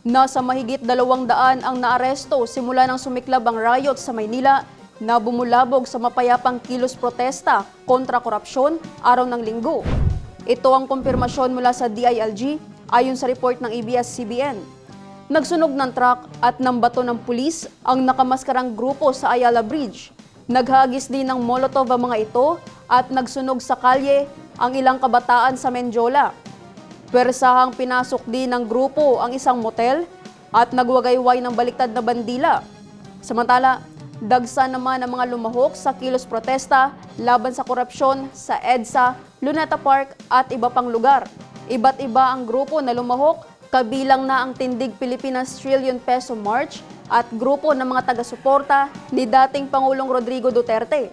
Nasa mahigit dalawang daan ang naaresto simula nang sumiklab ang riot sa Maynila na bumulabog sa mapayapang kilos protesta kontra korupsyon araw ng linggo. Ito ang kumpirmasyon mula sa DILG ayon sa report ng ABS-CBN. Nagsunog ng truck at ng bato ng pulis ang nakamaskarang grupo sa Ayala Bridge. Naghagis din ng molotov ang mga ito at nagsunog sa kalye ang ilang kabataan sa Menjola. Pwersahang pinasok din ng grupo ang isang motel at nagwagayway ng baliktad na bandila. Samantala, dagsa naman ang mga lumahok sa kilos protesta laban sa korupsyon sa EDSA, Luneta Park at iba pang lugar. Iba't iba ang grupo na lumahok, kabilang na ang Tindig Pilipinas Trillion Peso March at grupo ng mga taga-suporta ni dating Pangulong Rodrigo Duterte.